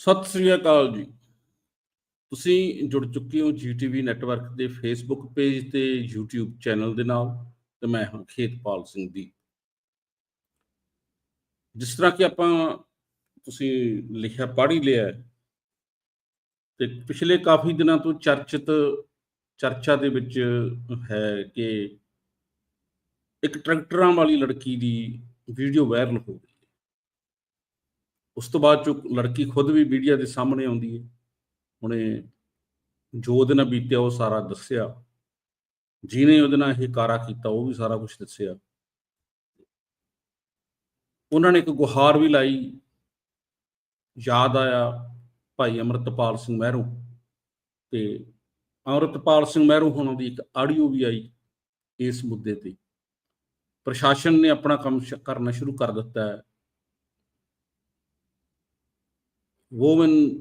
ਸਤਿ ਸ੍ਰੀ ਅਕਾਲ ਜੀ। ਤੁਸੀਂ ਜੁੜ ਚੁੱਕੇ ਹੋ ਜੀਟੀਵੀ ਨੈਟਵਰਕ ਦੇ ਫੇਸਬੁੱਕ ਪੇਜ ਤੇ YouTube ਚੈਨਲ ਦੇ ਨਾਲ ਤੇ ਮੈਂ ਹਾਂ ਖੇਤਪਾਲ ਸਿੰਘ ਦੀ। ਜਿਸ ਤਰ੍ਹਾਂ ਕਿ ਆਪਾਂ ਤੁਸੀਂ ਲਿਖਿਆ ਪੜ੍ਹ ਹੀ ਲਿਆ ਹੈ, ਤੇ ਪਿਛਲੇ ਕਾਫੀ ਦਿਨਾਂ ਤੋਂ ਚਰਚਿਤ ਚਰਚਾ ਦੇ ਵਿੱਚ ਹੈ ਕਿ ਇੱਕ ਟਰੈਕਟਰਾਂ ਵਾਲੀ ਲੜਕੀ ਦੀ ਵੀਡੀਓ ਵਾਇਰਲ ਹੋ ਗਈ। ਉਸ ਤੋਂ ਬਾਅਦ ਚੋਂ ਲੜਕੀ ਖੁਦ ਵੀ ਮੀਡੀਆ ਦੇ ਸਾਹਮਣੇ ਆਉਂਦੀ ਹੈ। ਉਹਨੇ ਜੋ ਉਹਦੇ ਨਾਲ ਬੀਤਿਆ ਉਹ ਸਾਰਾ ਦੱਸਿਆ। ਜਿਹਨੇ ਉਹਦੇ ਨਾਲ ਇਹ ਕਾਰਾ ਕੀਤਾ, ਉਹ ਵੀ ਸਾਰਾ ਕੁਝ ਦੱਸਿਆ। ਉਹਨਾਂ ਨੇ ਇੱਕ ਗੁਹਾਰ ਵੀ ਲਾਈ। ਯਾਦ ਆਇਆ ਭਾਈ ਅਮਰਤਪਾਲ ਸਿੰਘ ਮਹਿਰੂ ਤੇ ਅਮਰਤਪਾਲ ਸਿੰਘ ਮਹਿਰੂ ਹੋਣਾ ਦੀ ਇੱਕ ਆਡੀਓ ਵੀ ਆਈ ਇਸ ਮੁੱਦੇ ਤੇ। ਪ੍ਰਸ਼ਾਸਨ ਨੇ ਆਪਣਾ ਕੰਮ ਕਰਨਾ ਸ਼ੁਰੂ ਕਰ ਦਿੱਤਾ ਹੈ। ਵੂਮਨ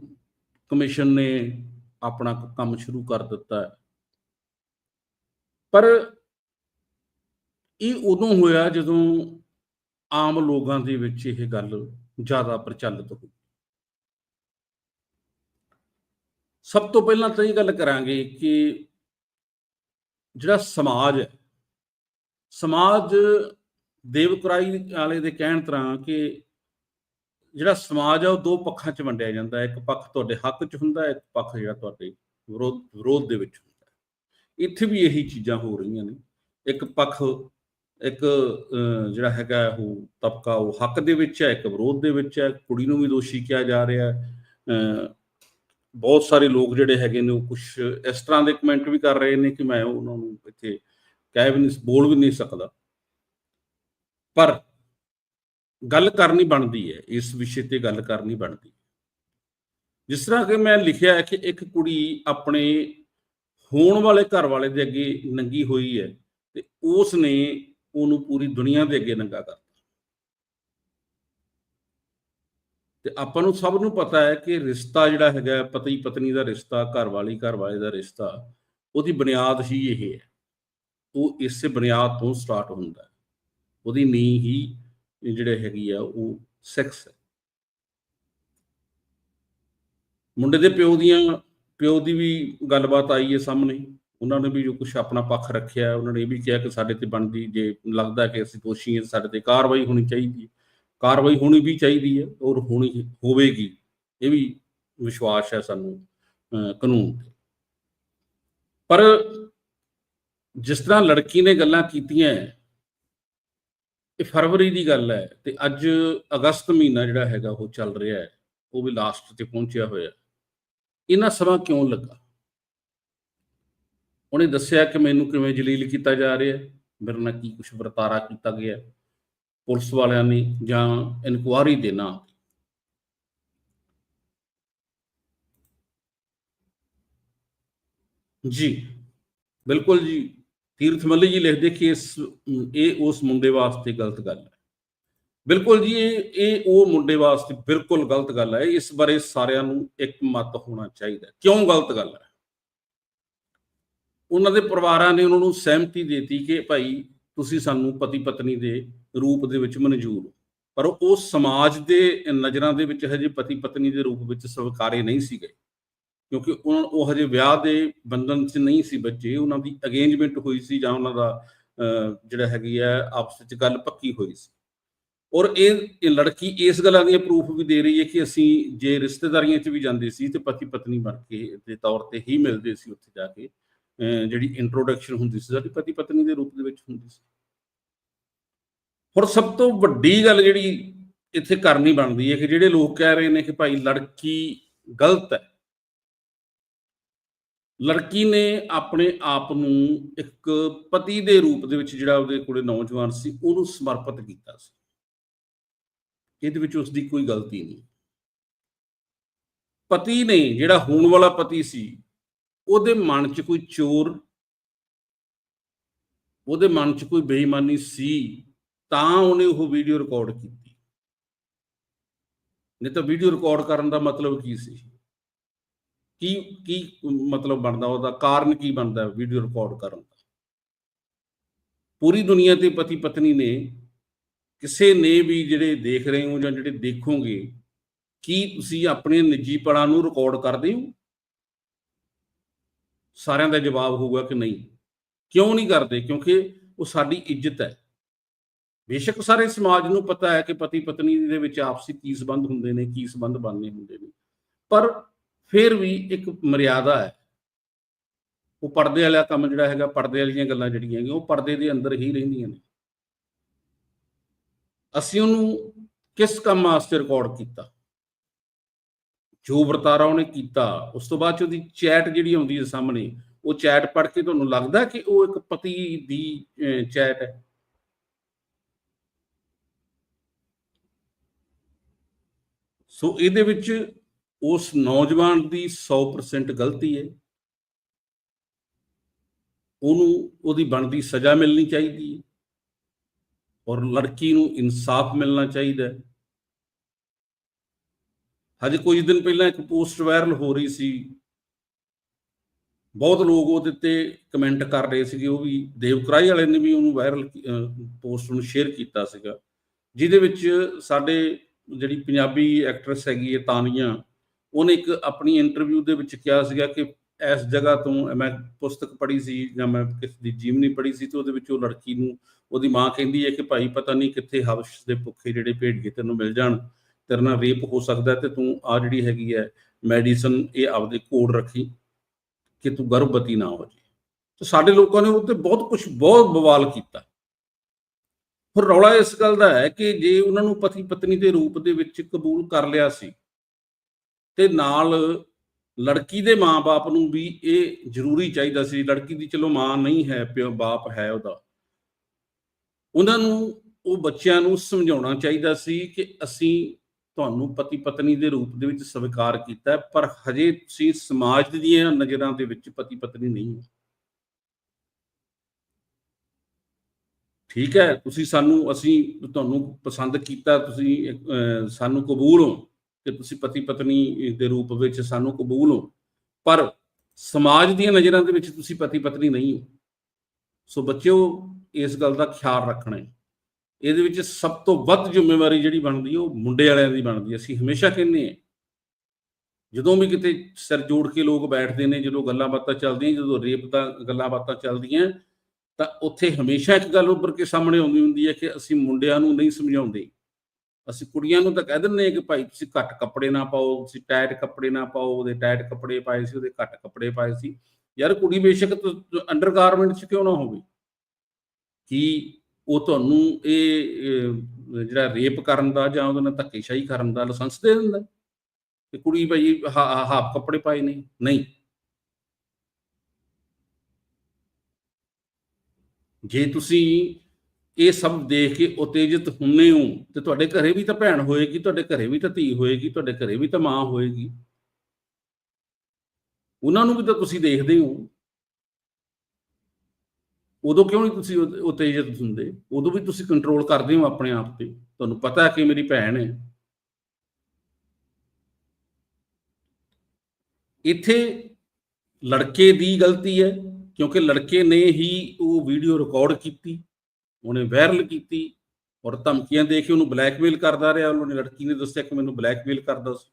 ਕਮਿਸ਼ਨ ਨੇ ਆਪਣਾ ਕੰਮ ਸ਼ੁਰੂ ਕਰ ਦਿੱਤਾ ਪਰ ਇਹ ਉਦੋਂ ਹੋਇਆ ਜਦੋਂ ਆਮ ਲੋਕਾਂ ਦੇ ਵਿੱਚ ਇਹ ਗੱਲ ਜ਼ਿਆਦਾ ਪ੍ਰਚਲਿਤ ਹੋਈ। ਸਭ ਤੋਂ ਪਹਿਲਾਂ ਤਾਂ ਇਹ ਗੱਲ ਕਰਾਂਗੇ ਕਿ ਜਿਹੜਾ ਸਮਾਜ ਹੈ, ਸਮਾਜ ਦੇਵਕੁਰਾਈ ਵਾਲੇ ਦੇ ਕਹਿਣ ਤਰ੍ਹਾਂ ਕਿ ਜਿਹੜਾ ਸਮਾਜ ਆ ਉਹ ਦੋ ਪੱਖਾਂ 'ਚ ਵੰਡਿਆ ਜਾਂਦਾ ਹੈ। ਇੱਕ ਪੱਖ ਤੁਹਾਡੇ ਹੱਕ 'ਚ ਹੁੰਦਾ ਹੈ ਇੱਕ ਪੱਖ ਜਿਹੜਾ ਤੁਹਾਡੇ ਵਿਰੋਧ ਵਿਰੋਧ ਦੇ ਵਿੱਚ ਹੁੰਦਾ ਹੈ। ਇੱਥੇ ਵੀ ਇਹੀ ਚੀਜ਼ਾਂ ਹੋ ਰਹੀਆਂ ਨੇ। ਇੱਕ ਪੱਖ ਇੱਕ ਜਿਹੜਾ ਹੈਗਾ ਉਹ ਤਬਕਾ ਉਹ ਹੱਕ ਦੇ ਵਿੱਚ ਹੈ ਇੱਕ ਵਿਰੋਧ ਦੇ ਵਿੱਚ ਹੈ। ਕੁੜੀ ਨੂੰ ਵੀ ਦੋਸ਼ੀ ਕਿਹਾ ਜਾ ਰਿਹਾ ਹੈ। ਅਹ, ਬਹੁਤ ਸਾਰੇ ਲੋਕ ਜਿਹੜੇ ਹੈਗੇ ਨੇ ਉਹ ਕੁਝ ਇਸ ਤਰ੍ਹਾਂ ਦੇ ਕਮੈਂਟ ਵੀ ਕਰ ਰਹੇ ਨੇ ਕਿ ਮੈਂ ਉਹਨਾਂ ਨੂੰ ਇੱਥੇ ਕਹਿ ਵੀ ਨਹੀਂ ਬੋਲ ਵੀ ਨਹੀਂ ਸਕਦਾ। ਪਰ ਗੱਲ ਕਰਨੀ ਬਣਦੀ ਹੈ, ਇਸ ਵਿਸ਼ੇ ਤੇ ਗੱਲ ਕਰਨੀ ਬਣਦੀ ਹੈ। ਜਿਸ ਤਰ੍ਹਾਂ ਕਿ ਮੈਂ ਲਿਖਿਆ ਹੈ ਕਿ ਇੱਕ ਕੁੜੀ ਆਪਣੇ ਹੋਣ ਵਾਲੇ ਘਰ ਵਾਲੇ ਦੇ ਅੱਗੇ ਨੰਗੀ ਹੋਈ ਹੈ ਤੇ ਉਸ ਨੇ ਉਹਨੂੰ ਪੂਰੀ ਦੁਨੀਆ ਦੇ ਅੱਗੇ ਨੰਗਾ ਕਰਤਾ। ਤੇ ਆਪਾਂ ਨੂੰ ਸਭ ਨੂੰ ਪਤਾ ਹੈ ਕਿ ਰਿਸ਼ਤਾ ਜਿਹੜਾ ਹੈਗਾ ਪਤੀ ਪਤਨੀ ਦਾ ਰਿਸ਼ਤਾ, ਘਰ ਵਾਲੀ, ਘਰ ਵਾਲੇ ਦਾ ਰਿਸ਼ਤਾ, ਉਹਦੀ ਬੁਨਿਆਦ ਹੀ ਇਹ ਹੈ। ਉਹ ਇਸੇ ਬੁਨਿਆਦ ਤੋਂ ਸਟਾਰਟ ਹੁੰਦਾ ਹੈ। ਉਹਦੀ ਨੀਂਹ ਹੀ ਜਿਹੜੇ ਹੈਗੀ ਆ ਉਹ ਸੈਕਸ ਹੈ। ਮੁੰਡੇ ਦੇ ਪਿਓ ਦੀਆਂ ਪਿਓ ਦੀ ਵੀ ਗੱਲਬਾਤ ਆਈ ਹੈ ਸਾਹਮਣੇ। ਉਹਨਾਂ ਨੇ ਵੀ ਜੋ ਕੁਝ ਆਪਣਾ ਪੱਖ ਰੱਖਿਆ ਉਹਨਾਂ ਨੇ ਇਹ ਵੀ ਕਿਹਾ ਕਿ ਸਾਡੇ ਤੇ ਬਣਦੀ ਜੇ ਲੱਗਦਾ ਕਿ ਅਸੀਂ ਦੋਸ਼ੀ ਹਾਂ ਸਾਡੇ ਤੇ ਕਾਰਵਾਈ ਹੋਣੀ ਚਾਹੀਦੀ ਹੈ। ਕਾਰਵਾਈ ਹੋਣੀ ਵੀ ਚਾਹੀਦੀ ਹੈ ਔਰ ਹੋਣੀ ਹੋਵੇਗੀ। ਇਹ ਵੀ ਵਿਸ਼ਵਾਸ ਹੈ ਸਾਨੂੰ ਅਹ, ਕਾਨੂੰਨ ਤੇ। ਪਰ ਜਿਸ ਤਰ੍ਹਾਂ ਲੜਕੀ ਨੇ ਗੱਲਾਂ ਕੀਤੀਆਂ ਇਹ ਫਰਵਰੀ ਦੀ ਗੱਲ ਹੈ ਤੇ ਅੱਜ ਅਗਸਤ ਮਹੀਨਾ ਜਿਹੜਾ ਹੈਗਾ ਉਹ ਚੱਲ ਰਿਹਾ ਹੈ, ਉਹ ਵੀ ਲਾਸਟ ਤੇ ਪਹੁੰਚਿਆ ਹੋਇਆ। ਇਹਨਾਂ ਸਮਾਂ ਕਿਉਂ ਲੱਗਾ? ਉਹਨੇ ਦੱਸਿਆ ਕਿ ਮੈਨੂੰ ਕਿਵੇਂ ਜਲੀਲ ਕੀਤਾ ਜਾ ਰਿਹਾ ਹੈ, ਮੇਰੇ ਨਾਲ ਕੀ ਕੁਝ ਵਰਤਾਰਾ ਕੀਤਾ ਗਿਆ ਪੁਲਿਸ ਵਾਲਿਆਂ ਨੇ ਜਾਂ ਇਨਕੁਆਰੀ ਦੇ ਨਾਂ ਜੀ, ਬਿਲਕੁਲ ਜੀ। ਤੀਰਥ ਮੱਲੀ ਜੀ ਲਿਖਦੇ ਕਿ ਇਸ, ਇਹ ਉਸ ਮੁੰਡੇ ਵਾਸਤੇ ਗਲਤ ਗੱਲ ਹੈ। ਬਿਲਕੁਲ ਜੀ, ਇਹ ਇਹ ਉਹ ਮੁੰਡੇ ਵਾਸਤੇ ਬਿਲਕੁਲ ਗਲਤ ਗੱਲ ਹੈ। ਇਸ ਬਾਰੇ ਸਾਰਿਆਂ ਨੂੰ ਇੱਕ ਮਤ ਹੋਣਾ ਚਾਹੀਦਾ ਕਿਉਂ ਗਲਤ ਗੱਲ ਹੈ? ਉਹਨਾਂ ਦੇ ਪਰਿਵਾਰਾਂ ਨੇ ਉਹਨਾਂ ਨੂੰ ਸਹਿਮਤੀ ਦਿੱਤੀ ਕਿ ਭਾਈ ਤੁਸੀਂ ਸਾਨੂੰ ਪਤੀ ਪਤਨੀ ਦੇ ਰੂਪ ਦੇ ਵਿੱਚ ਮਨਜ਼ੂਰ ਹੋ। ਪਰ ਉਹ ਸਮਾਜ ਦੇ ਨਜ਼ਰਾਂ ਦੇ ਵਿੱਚ ਹਜੇ ਪਤੀ ਪਤਨੀ ਦੇ ਰੂਪ ਵਿੱਚ ਸਵੀਕਾਰੇ ਨਹੀਂ ਸੀ ਗਏ ਕਿਉਂਕਿ ਉਹ ਹਜੇ ਵਿਆਹ ਦੇ ਬੰਧਨ 'ਚ ਨਹੀਂ ਸੀ ਬੱਚੇ ਉਹਨਾਂ ਦੀ ਅਗੇਂਜਮੈਂਟ ਹੋਈ ਸੀ ਜਾਂ ਉਹਨਾਂ ਦਾ ਅਹ, ਜਿਹੜਾ ਹੈਗੀ ਹੈ ਆਪਸ ਵਿੱਚ ਗੱਲ ਪੱਕੀ ਹੋਈ ਸੀ। ਔਰ ਇਹ ਇਹ ਲੜਕੀ ਇਸ ਗੱਲਾਂ ਦੀ ਪ੍ਰੂਫ ਵੀ ਦੇ ਰਹੀ ਹੈ ਕਿ ਅਸੀਂ ਜੇ ਰਿਸ਼ਤੇਦਾਰੀਆਂ 'ਚ ਵੀ ਜਾਂਦੇ ਸੀ ਤੇ ਪਤੀ ਪਤਨੀ ਬਣ ਕੇ ਦੇ ਤੌਰ ਤੇ ਹੀ ਮਿਲਦੇ ਸੀ ਉੱਥੇ ਜਾ ਕੇ ਅਹ, ਜਿਹੜੀ ਇੰਟਰੋਡਕਸ਼ਨ ਹੁੰਦੀ ਸੀ ਸਾਡੀ ਪਤੀ ਪਤਨੀ ਦੇ ਰੂਪ ਦੇ ਵਿੱਚ ਹੁੰਦੀ ਸੀ। ਹੁਣ ਸਭ ਤੋਂ ਵੱਡੀ ਗੱਲ ਜਿਹੜੀ ਇੱਥੇ ਕਰਨੀ ਬਣਦੀ ਹੈ ਕਿ ਜਿਹੜੇ ਲੋਕ ਕਹਿ ਰਹੇ ਨੇ ਕਿ ਭਾਈ ਲੜਕੀ ਗਲਤ ਹੈ ਲੜਕੀ ਨੇ ਆਪਣੇ ਆਪ ਨੂੰ ਇੱਕ ਪਤੀ ਦੇ ਰੂਪ ਦੇ ਵਿੱਚ ਜਿਹੜਾ ਉਹਦੇ ਕੋਲੇ ਨੌਜਵਾਨ ਸੀ, ਉਹਨੂੰ ਸਮਰਪਿਤ ਕੀਤਾ ਸੀ। ਇਹਦੇ ਵਿੱਚ ਉਸ ਦੀ ਕੋਈ ਗਲਤੀ ਨਹੀਂ। ਪਤੀ ਨੇ ਜਿਹੜਾ ਹੋਣ ਵਾਲਾ ਪਤੀ ਸੀ, ਉਹਦੇ ਮਨ 'ਚ ਕੋਈ ਚੋਰ, ਉਹਦੇ ਮਨ 'ਚ ਕੋਈ ਬੇਈਮਾਨੀ ਸੀ, ਤਾਂ ਉਹਨੇ ਉਹ ਵੀਡੀਓ ਰਿਕਾਰਡ ਕੀਤੀ। ਨਹੀਂ ਤਾਂ ਵੀਡੀਓ ਰਿਕਾਰਡ ਕਰਨ ਦਾ ਮਤਲਬ ਕੀ ਸੀ? ਕੀ ਕੀ ਮਤਲਬ ਬਣਦਾ ਉਹਦਾ? ਕਾਰਨ ਕੀ ਬਣਦਾ ਵੀਡੀਓ ਰਿਕਾਰਡ ਕਰਨ ਦਾ? ਪੂਰੀ ਦੁਨੀਆ ਤੇ ਪਤੀ ਪਤਨੀ ਨੇ ਕਿਸੇ ਨੇ ਵੀ ਜਿਹੜੇ ਦੇਖ ਰਹੇ ਹੋ ਜਾਂ ਜਿਹੜੇ ਦੇਖੋਗੇ, ਕੀ ਤੁਸੀਂ ਆਪਣੇ ਨਿੱਜੀ ਪਲਾਂ ਨੂੰ ਰਿਕਾਰਡ ਕਰਦੇ ਹੋ? ਸਾਰਿਆਂ ਦਾ ਜਵਾਬ ਹੋਊਗਾ ਕਿ ਨਹੀਂ। ਕਿਉਂ ਨਹੀਂ ਕਰਦੇ? ਕਿਉਂਕਿ ਉਹ ਸਾਡੀ ਇੱਜ਼ਤ ਹੈ। ਬੇਸ਼ੱਕ ਸਾਰੇ ਸਮਾਜ ਨੂੰ ਪਤਾ ਹੈ ਕਿ ਪਤੀ ਪਤਨੀ ਦੇ ਵਿੱਚ ਆਪਸੀ ਕੀ ਸੰਬੰਧ ਹੁੰਦੇ ਨੇ, ਕੀ ਸੰਬੰਧ ਬਣਨੇ ਹੁੰਦੇ ਨੇ। ਪਰ ਫਿਰ ਵੀ ਇੱਕ ਮਰਿਆਦਾ ਹੈ। ਉਹ ਪਰਦੇ ਵਾਲਾ ਕੰਮ ਜਿਹੜਾ ਹੈਗਾ, ਪਰਦੇ ਵਾਲੀਆਂ ਗੱਲਾਂ ਜਿਹੜੀਆਂ ਹੈਗੀਆਂ, ਉਹ ਪਰਦੇ ਦੇ ਅੰਦਰ ਹੀ ਰਹਿੰਦੀਆਂ ਨੇ। ਅਸੀਂ ਉਹਨੂੰ ਕਿਸ ਕੰਮ ਵਾਸਤੇ ਰਿਕਾਰਡ ਕੀਤਾ? ਜੋ ਵਰਤਾਰਾ ਉਹਨੇ ਕੀਤਾ, ਉਸ ਤੋਂ ਬਾਅਦ ਚ ਉਹਦੀ ਚੈਟ ਜਿਹੜੀ ਆਉਂਦੀ ਹੈ ਸਾਹਮਣੇ, ਉਹ ਚੈਟ ਪੜ੍ਹ ਕੇ ਤੁਹਾਨੂੰ ਲੱਗਦਾ ਕਿ ਉਹ ਇੱਕ ਪਤੀ ਦੀ ਚੈਟ ਹੈ? ਸੋ ਇਹਦੇ ਵਿੱਚ ਉਸ ਨੌਜਵਾਨ ਦੀ 100% ਗਲਤੀ ਹੈ। ਉਹਨੂੰ, ਉਹਦੀ ਬਣਦੀ ਸਜ਼ਾ ਮਿਲਣੀ ਚਾਹੀਦੀ ਹੈ। ਔਰ ਲੜਕੀ ਨੂੰ ਇਨਸਾਫ ਮਿਲਣਾ ਚਾਹੀਦਾ ਹੈ। ਹਜੇ ਕੁਝ ਦਿਨ ਪਹਿਲਾਂ ਇੱਕ ਪੋਸਟ ਵਾਇਰਲ ਹੋ ਰਹੀ ਸੀ। ਬਹੁਤ ਲੋਕ ਉਹਦੇ ਤੇ ਕਮੈਂਟ ਕਰ ਰਹੇ ਸੀਗੇ। ਉਹ ਵੀ ਦੇਵਕਰਾਈ ਵਾਲੇ ਨੇ ਵੀ ਉਹਨੂੰ ਵਾਇਰਲ ਪੋਸਟ ਨੂੰ ਸ਼ੇਅਰ ਕੀਤਾ ਸੀਗਾ। ਜਿਹਦੇ ਵਿੱਚ ਸਾਡੇ ਜਿਹੜੀ ਪੰਜਾਬੀ ਐਕਟਰੈਸ ਹੈਗੀ ਹੈ ਤਾਨੀਆ ਉਹਨੇ ਇੱਕ ਆਪਣੀ ਇੰਟਰਵਿਊ ਦੇ ਵਿੱਚ ਕਿਹਾ ਸੀਗਾ ਕਿ ਇਸ ਜਗ੍ਹਾ ਤੋਂ ਮੈਂ ਪੁਸਤਕ ਪੜ੍ਹੀ ਸੀ ਜਾਂ ਮੈਂ ਕਿਸ ਦੀ ਜੀਵਨੀ ਪੜ੍ਹੀ ਸੀ ਤੇ ਉਹਦੇ ਵਿੱਚ ਉਹ ਲੜਕੀ ਨੂੰ ਉਹਦੀ ਮਾਂ ਕਹਿੰਦੀ ਹੈ ਕਿ ਭਾਈ ਪਤਾ ਨਹੀਂ ਕਿੱਥੇ ਹਵਸ਼ ਦੇ ਭੁੱਖੇ ਜਿਹੜੇ ਭੇਡ ਤੈਨੂੰ ਮਿਲ ਜਾਣ, ਤੇਰੇ ਨਾਲ ਰੇਪ ਹੋ ਸਕਦਾ ਤੇ ਤੂੰ ਆ ਜਿਹੜੀ ਹੈਗੀ ਹੈ ਮੈਡੀਸਨ ਇਹ ਆਪਦੇ ਕੋਲ ਰੱਖੀ ਕਿ ਤੂੰ ਗਰਭਵਤੀ ਨਾ ਹੋ ਜੇ ਤੇ ਸਾਡੇ ਲੋਕਾਂ ਨੇ ਉੱਤੇ ਬਹੁਤ ਕੁਝ ਬਹੁਤ ਬਵਾਲ ਕੀਤਾ। ਫਿਰ ਰੌਲਾ ਇਸ ਗੱਲ ਦਾ ਹੈ ਕਿ ਜੇ ਉਹਨਾਂ ਨੂੰ ਪਤੀ ਪਤਨੀ ਦੇ ਰੂਪ ਦੇ ਵਿੱਚ ਕਬੂਲ ਕਰ ਲਿਆ ਸੀ ਤੇ ਨਾਲ ਲੜਕੀ ਦੇ ਮਾਪੇ ਨੂੰ ਵੀ ਇਹ ਜ਼ਰੂਰੀ ਚਾਹੀਦਾ ਸੀ, ਲੜਕੀ ਦੀ ਚਲੋ ਮਾਂ ਨਹੀਂ ਹੈ, ਪਿਓ ਬਾਪ ਹੈ ਉਹਦਾ। ਉਹਨਾਂ ਨੂੰ, ਉਹ ਬੱਚਿਆਂ ਨੂੰ ਸਮਝਾਉਣਾ ਚਾਹੀਦਾ ਸੀ ਕਿ ਅਸੀਂ ਤੁਹਾਨੂੰ ਪਤੀ ਪਤਨੀ ਦੇ ਰੂਪ ਦੇ ਵਿੱਚ ਸਵੀਕਾਰ ਕੀਤਾ ਪਰ ਹਜੇ ਤੁਸੀਂ ਸਮਾਜ ਦੀਆਂ ਨਜ਼ਰਾਂ ਦੇ ਵਿੱਚ ਪਤੀ ਪਤਨੀ ਨਹੀਂ ਹੋ। ਠੀਕ ਹੈ, ਤੁਸੀਂ ਸਾਨੂੰ, ਅਸੀਂ ਤੁਹਾਨੂੰ ਪਸੰਦ ਕੀਤਾ, ਤੁਸੀਂ ਸਾਨੂੰ ਕਬੂਲ ਹੋ। ਕਿ ਤੁਸੀਂ ਪਤੀ ਪਤਨੀ ਦੇ ਰੂਪ ਵਿੱਚ ਸਾਨੂੰ ਕਬੂਲ ਹੋ। ਪਰ ਸਮਾਜ ਦੀਆਂ ਨਜ਼ਰਾਂ ਦੇ ਵਿੱਚ ਤੁਸੀਂ ਪਤੀ ਪਤਨੀ ਨਹੀਂ ਹੋ। ਸੋ ਬੱਚਿਓ, ਇਸ ਗੱਲ ਦਾ ਖਿਆਲ ਰੱਖਣਾ ਹੈ। ਇਹਦੇ ਵਿੱਚ ਸਭ ਤੋਂ ਵੱਧ ਜ਼ਿੰਮੇਵਾਰੀ ਜਿਹੜੀ ਬਣਦੀ ਉਹ ਮੁੰਡੇ ਵਾਲਿਆਂ ਦੀ ਬਣਦੀ ਅਸੀਂ ਹਮੇਸ਼ਾ ਕਹਿੰਦੇ ਹਾਂ, ਜਦੋਂ ਵੀ ਕਿਤੇ ਸਿਰ ਜੋੜ ਕੇ ਲੋਕ ਬੈਠਦੇ ਨੇ, ਜਦੋਂ ਗੱਲਾਂ ਬਾਤਾਂ ਚੱਲਦੀਆਂ, ਜਦੋਂ ਰੇਪ ਦਾ ਗੱਲਾਂ ਬਾਤਾਂ ਚੱਲਦੀਆਂ, ਤਾਂ ਉੱਥੇ ਹਮੇਸ਼ਾ ਇੱਕ ਗੱਲ ਉੱਪਰ ਕੇ ਸਾਹਮਣੇ ਆਉਂਦੀ ਹੁੰਦੀ ਹੈ ਕਿ ਅਸੀਂ ਮੁੰਡਿਆਂ ਨੂੰ ਨਹੀਂ ਸਮਝਾਉਂਦੇ। ਅਸੀਂ ਕੁੜੀਆਂ ਨੂੰ ਤਾਂ ਕਹਿ ਦਿੰਦੇ ਆ ਕਿ ਭਾਈ ਤੁਸੀਂ ਘੱਟ ਕੱਪੜੇ ਨਾ ਪਾਓ, ਤੁਸੀਂ ਟਾਈਟ ਕੱਪੜੇ ਨਾ ਪਾਓ, ਉਹਦੇ ਟਾਈਟ ਕੱਪੜੇ ਪਾਏ ਸੀ, ਉਹਦੇ ਘੱਟ ਕੱਪੜੇ ਪਾਏ ਸੀ। ਯਾਰ ਕੁੜੀ ਬੇਸ਼ੱਕ ਅੰਡਰਗਾਰਮੈਂਟ 'ਚ ਕਿਉਂ ਨਾ ਹੋਵੇ? ਕੀ ਉਹ ਤੁਹਾਨੂੰ ਇਹ ਜਿਹੜਾ ਰੇਪ ਕਰਨ ਦਾ ਜਾਂ ਉਹਦੇ ਨਾਲ ਧੱਕੇਸ਼ਾਹੀ ਕਰਨ ਦਾ ਲਾਇਸੈਂਸ ਦੇ ਦਿੰਦਾ। ਕਿ ਕੁੜੀ ਭਾਈ ਹਾਫ ਕੱਪੜੇ ਪਾਏ ਨੇ, ਨਹੀਂ। ਜੇ ਤੁਸੀਂ ਇਹ ਸਭ ਦੇਖ ਕੇ ਉਤੇਜਿਤ ਹੁੰਨੇ ਹੋ ਤੇ ਤੁਹਾਡੇ ਘਰੇ ਵੀ ਤਾਂ ਭੈਣ ਹੋਏਗੀ, ਤੁਹਾਡੇ ਘਰੇ ਵੀ ਤਾਂ ਧੀ ਹੋਏਗੀ, ਤੁਹਾਡੇ ਘਰੇ ਵੀ ਤਾਂ ਮਾਂ ਹੋਏਗੀ। ਉਹਨਾਂ ਨੂੰ ਵੀ ਤਾਂ ਤੁਸੀਂ ਦੇਖਦੇ ਹੋ। ਉਦੋਂ ਕਿਉਂ ਨਹੀਂ ਤੁਸੀਂ ਉਤੇਜਿਤ ਹੁੰਦੇ? ਉਦੋਂ ਵੀ ਤੁਸੀਂ ਕੰਟਰੋਲ ਕਰਦੇ ਹੋ ਆਪਣੇ ਆਪ ਤੇ। ਤੁਹਾਨੂੰ ਪਤਾ ਹੈ ਕਿ ਮੇਰੀ ਭੈਣ ਹੈ। ਇੱਥੇ ਲੜਕੇ ਦੀ ਗਲਤੀ ਹੈ, ਕਿਉਂਕਿ ਲੜਕੇ ਨੇ ਹੀ ਉਹ ਵੀਡੀਓ ਰਿਕਾਰਡ ਕੀਤੀ। ਉਹਨੇ ਵਾਇਰਲ ਕੀਤੀ ਔਰ ਧਮਕੀਆਂ ਦੇ ਕੇ ਉਹਨੂੰ ਬਲੈਕਮੇਲ ਕਰਦਾ ਰਿਹਾ, ਉਹਨੇ ਲੜਕੀ ਨੇ ਦੱਸਿਆ ਕਿ ਮੈਨੂੰ ਬਲੈਕਮੇਲ ਕਰਦਾ ਸੀ।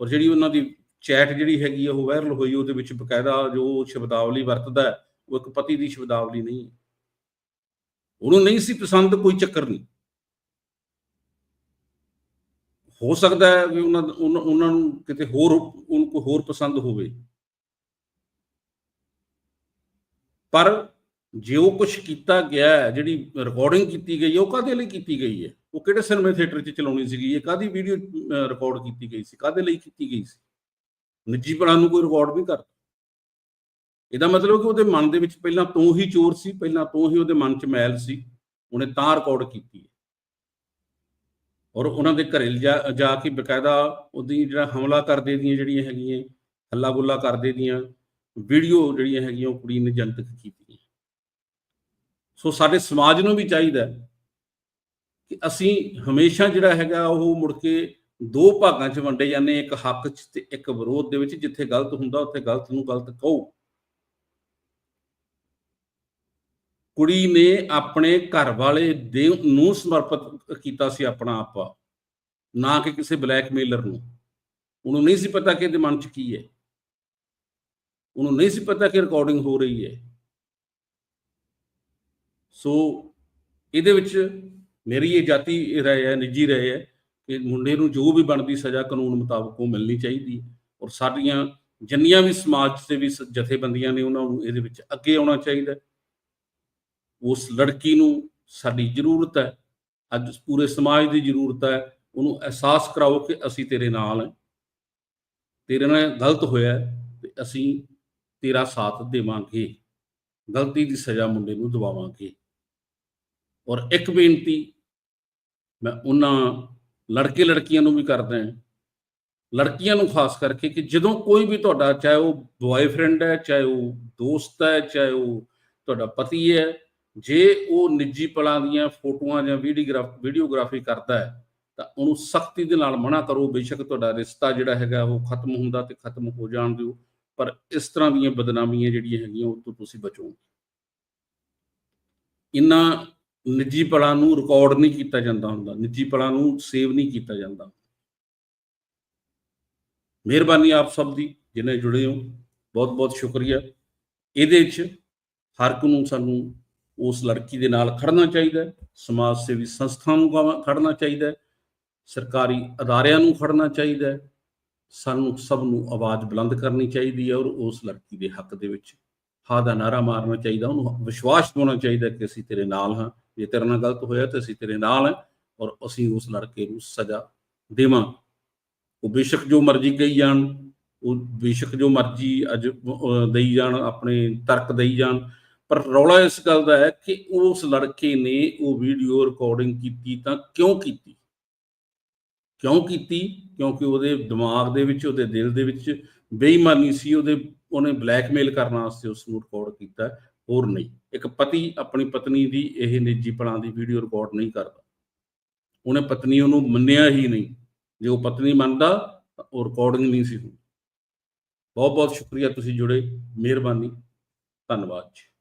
ਔਰ ਜਿਹੜੀ ਉਹਨਾਂ ਦੀ ਚੈਟ ਜਿਹੜੀ ਹੈਗੀ ਉਹ ਵਾਇਰਲ ਹੋਈ, ਉਹਦੇ ਵਿੱਚ ਬਕਾਇਦਾ ਜੋ ਸ਼ਬਦਾਵਲੀ ਵਰਤਦਾ ਉਹ ਇੱਕ ਪਤੀ ਦੀ ਸ਼ਬਦਾਵਲੀ ਨਹੀਂ ਉਹਨੂੰ ਨਹੀਂ ਸੀ ਪਸੰਦ, ਕੋਈ ਚੱਕਰ ਨਹੀਂ। ਹੋ ਸਕਦਾ ਹੈ ਵੀ ਉਹਨਾਂ ਉਹਨਾਂ ਨੂੰ ਕਿਤੇ ਹੋਰ, ਉਹਨੂੰ ਕੋਈ ਹੋਰ ਪਸੰਦ ਹੋਵੇ। ਪਰ ਜੇ ਉਹ ਕੁਝ ਕੀਤਾ ਗਿਆ ਜਿਹੜੀ ਰਿਕਾਰਡਿੰਗ ਕੀਤੀ ਗਈ ਹੈ, ਉਹ ਕਾਦੇ ਲਈ ਕੀਤੀ ਗਈ ਹੈ? ਉਹ ਕਿਹੜੇ ਸਿਨੇਮੇ ਥੀਏਟਰ 'ਚ ਚਲਾਉਣੀ ਸੀਗੀ? ਇਹ ਕਾਦੀ ਵੀਡੀਓ ਰਿਕਾਰਡ ਕੀਤੀ ਗਈ ਸੀ? ਕਾਦੇ ਲਈ ਕੀਤੀ ਗਈ ਸੀ? ਨਿੱਜੀ ਪੜਾਂ ਨੂੰ ਕੋਈ ਰਿਕਾਰਡ ਨਹੀਂ ਕਰਦਾ? ਇਹਦਾ ਮਤਲਬ ਕਿ ਉਹਦੇ ਮਨ ਦੇ ਵਿੱਚ ਪਹਿਲਾਂ ਤੋਂ ਹੀ ਚੋਰ ਸੀ, ਪਹਿਲਾਂ ਤੋਂ ਹੀ ਉਹਦੇ ਮਨ 'ਚ ਮੈਲ ਸੀ, ਉਹਨੇ ਤਾਂ ਰਿਕਾਰਡ ਕੀਤੀ ਹੈ। ਔਰ ਉਹਨਾਂ ਦੇ ਘਰੇ ਜਾ ਕੇ ਬਕਾਇਦਾ ਉਹਦੀ ਜਿਹੜਾ ਹਮਲਾ ਕਰਦੇ ਦੀਆਂ ਜਿਹੜੀਆਂ ਹੈਗੀਆਂ ਹੱਲਾ ਗੁੱਲਾ ਕਰਦੇ ਦੀਆਂ ਵੀਡੀਓ ਜਿਹੜੀਆਂ ਹੈਗੀਆਂ, ਉਹ ਕੁੜੀ ਨੇ ਜਨਤਕ ਕੀਤੀ। ਸੋ ਸਾਡੇ ਸਮਾਜ ਨੂੰ ਵੀ ਚਾਹੀਦਾ ਕਿ ਅਸੀਂ ਹਮੇਸ਼ਾ ਜਿਹੜਾ ਹੈਗਾ ਉਹ ਮੁੜ ਕੇ ਦੋ ਭਾਗਾਂ 'ਚ ਵੰਡੇ ਜਾਂਦੇ ਇੱਕ ਹੱਕ 'ਚ ਤੇ ਇੱਕ ਵਿਰੋਧ ਦੇ ਵਿੱਚ, ਜਿੱਥੇ ਗਲਤ ਹੁੰਦਾ, ਉੱਥੇ ਗਲਤ ਨੂੰ ਗਲਤ ਕਹੋ। ਕੁੜੀ ਨੇ ਆਪਣੇ ਘਰ ਵਾਲੇ ਦੇ ਨੂੰ ਸਮਰਪਿਤ ਕੀਤਾ ਸੀ ਆਪਣਾ ਆਪਾ, ਨਾ ਕਿ ਕਿਸੇ ਬਲੈਕਮੇਲਰ ਨੂੰ। ਉਹਨੂੰ ਨਹੀਂ ਸੀ ਪਤਾ ਕਿ ਇਹਦੇ ਮਨ 'ਚ ਕੀ ਹੈ। ਉਹਨੂੰ ਨਹੀਂ ਸੀ ਪਤਾ ਕਿ ਰਿਕਾਰਡਿੰਗ ਹੋ ਰਹੀ ਹੈ। ਸੋ ਇਹਦੇ ਵਿੱਚ ਮੇਰੀ ਇਹ ਜਾਤੀ ਰਹਿ ਹੈ, ਨਿੱਜੀ ਰਹਿ ਹੈ ਕਿ ਮੁੰਡੇ ਨੂੰ ਜੋ ਵੀ ਬਣਦੀ ਸਜ਼ਾ ਕਾਨੂੰਨ ਮੁਤਾਬਕ ਉਹ ਮਿਲਣੀ ਚਾਹੀਦੀ ਹੈ ਔਰ ਸਾਡੀਆਂ ਜਿੰਨੀਆਂ ਵੀ ਸਮਾਜ ਦੇ ਵੀ ਸ- ਜਥੇਬੰਦੀਆਂ ਨੇ ਉਹਨਾਂ ਨੂੰ ਇਹਦੇ ਵਿੱਚ ਅੱਗੇ ਆਉਣਾ ਚਾਹੀਦਾ ਉਸ ਲੜਕੀ ਨੂੰ ਸਾਡੀ ਜ਼ਰੂਰਤ ਹੈ, ਅੱਜ ਪੂਰੇ ਸਮਾਜ ਦੀ ਜ਼ਰੂਰਤ ਹੈ, ਉਹਨੂੰ ਅਹਿਸਾਸ ਕਰਾਓ ਕਿ ਅਸੀਂ ਤੇਰੇ ਨਾਲ ਹਾਂ। ਤੇਰੇ ਨਾਲ ਗਲਤ ਹੋਇਆ ਹੈ ਤੇ ਅਸੀਂ ਤੇਰਾ ਸਾਥ ਦੇਵਾਂਗੇ। ਗਲਤੀ ਦੀ ਸਜ਼ਾ ਮੁੰਡੇ ਨੂੰ ਦਿਵਾਵਾਂਗੇ। ਔਰ ਇੱਕ ਬੇਨਤੀ, ਮੈਂ ਉਹਨਾਂ ਲੜਕੇ ਲੜਕੀਆਂ ਨੂੰ ਵੀ ਕਰਦਾ ਹਾਂ। ਲੜਕੀਆਂ ਨੂੰ ਖਾਸ ਕਰਕੇ ਕਿ ਜਦੋਂ ਕੋਈ ਵੀ ਤੁਹਾਡਾ, ਚਾਹੇ ਉਹ ਬॉयਫ੍ਰੈਂਡ ਹੈ, ਚਾਹੇ ਉਹ ਦੋਸਤ ਹੈ, ਚਾਹੇ ਉਹ ਤੁਹਾਡਾ ਪਤੀ ਹੈ, ਜੇ ਉਹ ਨਿੱਜੀ ਪਲਾਂ ਦੀਆਂ ਫੋਟੋਆਂ ਜਾਂ ਵੀਡੀਓਗ੍ਰਾਫ, ਵੀਡੀਓਗ੍ਰਾਫੀ ਕਰਦਾ ਹੈ, ਤਾਂ ਉਹਨੂੰ ਸਖਤੀ ਦੇ ਨਾਲ ਮਨਾ ਕਰੋ। ਬੇਸ਼ੱਕ ਤੁਹਾਡਾ ਰਿਸ਼ਤਾ ਜਿਹੜਾ ਹੈਗਾ ਉਹ ਖਤਮ ਹੁੰਦਾ ਤੇ ਖਤਮ ਹੋ ਜਾਣ ਦਿਓ, ਪਰ ਇਸ ਤਰ੍ਹਾਂ ਦੀਆਂ ਬਦਨਾਮੀਆਂ ਜਿਹੜੀਆਂ ਹੈਗੀਆਂ ਉਹ ਤੋਂ ਤੁਸੀਂ ਬਚੋ। ਇਨ੍ਹਾਂ ਨਿੱਜੀ ਪਲਾਂ ਨੂੰ ਰਿਕਾਰਡ ਨਹੀਂ ਕੀਤਾ ਜਾਂਦਾ ਹੁੰਦਾ, ਨਿੱਜੀ ਪਲਾਂ ਨੂੰ ਸੇਵ ਨਹੀਂ ਕੀਤਾ ਜਾਂਦਾ। ਮਿਹਰਬਾਨੀ ਆਪ ਸਭ ਦੀ ਜਿਨ੍ਹਾਂ ਜੁੜੇ ਹੋ ਬਹੁਤ ਬਹੁਤ ਸ਼ੁਕਰੀਆ। ਇਹਦੇ ਵਿੱਚ ਹਰ ਕੋ ਨੂੰ ਸਾਨੂੰ ਉਸ ਲੜਕੀ ਦੇ ਨਾਲ ਖੜਨਾ ਚਾਹੀਦਾ ਸਮਾਜ ਸੇਵੀ ਸੰਸਥਾ ਨੂੰ ਗਾਵਾਂ- ਖੜਨਾ ਚਾਹੀਦਾ ਸਰਕਾਰੀ ਅਦਾਰਿਆਂ ਨੂੰ ਖੜਨਾ ਚਾਹੀਦਾ ਸਾਨੂੰ ਸਭ ਨੂੰ ਆਵਾਜ਼ ਬੁਲੰਦ ਕਰਨੀ ਚਾਹੀਦੀ ਹੈ ਔਰ ਉਸ ਲੜਕੀ ਦੇ ਹੱਕ ਦੇ ਵਿੱਚ ਹਾ ਦਾ ਨਾਰਾ ਮਾਰਨਾ ਚਾਹੀਦਾ, ਉਹਨੂੰ ਵਿਸ਼ਵਾਸ ਦਿਵਾਉਣਾ ਚਾਹੀਦਾ ਕਿ ਅਸੀਂ ਤੇਰੇ ਨਾਲ ਹਾਂ। ਜੇ ਤੇਰੇ ਨਾਲ ਗਲਤ ਹੋਇਆ ਤੇ ਅਸੀਂ ਤੇਰੇ ਨਾਲ ਹਾਂ ਔਰ ਅਸੀਂ ਉਸ ਲੜਕੇ ਨੂੰ ਸਜ਼ਾ ਦੇਵਾਂ। ਉਹ ਬੇਸ਼ੱਕ ਜੋ ਮਰਜ਼ੀ ਕਹੀ ਜਾਣ ਉਹ ਬੇਸ਼ੱਕ ਜੋ ਮਰਜ਼ੀ ਅੱਜ ਅਹ, ਜਾਣ ਆਪਣੇ ਤਰਕ ਦਈ ਜਾਣ ਪਰ ਰੌਲਾ ਇਸ ਗੱਲ ਦਾ ਹੈ ਕਿ ਉਸ ਲੜਕੇ ਨੇ ਉਹ ਵੀਡੀਓ ਰਿਕਾਰਡਿੰਗ ਕੀਤੀ ਤਾਂ ਕਿਉਂ ਕੀਤੀ? ਕਿਉਂ ਕੀਤੀ? ਕਿਉਂਕਿ ਉਹਦੇ ਦਿਮਾਗ ਦੇ ਵਿੱਚ ਉਹਦੇ ਦਿਲ ਦੇ ਵਿੱਚ ਬੇਈਮਾਨੀ ਸੀ ਉਹਦੇ ਉਹਨੇ ਬਲੈਕਮੇਲ ਕਰਨ ਵਾਸਤੇ ਉਸ ਨੂੰ ਰਿਕਾਰਡ ਕੀਤਾ। ਹੋਰ ਨਹੀਂ। ਇੱਕ ਪਤੀ ਆਪਣੀ ਪਤਨੀ ਦੀ ਇਹ ਨਿੱਜੀ ਪਲਾਂ ਦੀ ਵੀਡੀਓ ਰਿਕਾਰਡ ਨਹੀਂ ਕਰਦਾ। ਉਹਨੇ ਪਤਨੀ ਉਹਨੂੰ ਮੰਨਿਆ ਹੀ ਨਹੀਂ। ਜੇ ਉਹ ਪਤਨੀ ਮੰਨਦਾ, ਤਾਂ ਉਹ ਰਿਕਾਰਡਿੰਗ ਨਹੀਂ ਸੀ ਹੁੰਦੀ। ਬਹੁਤ ਬਹੁਤ ਸ਼ੁਕਰੀਆ ਤੁਸੀਂ ਜੁੜੇ। ਮਿਹਰਬਾਨੀ। ਧੰਨਵਾਦ ਜੀ।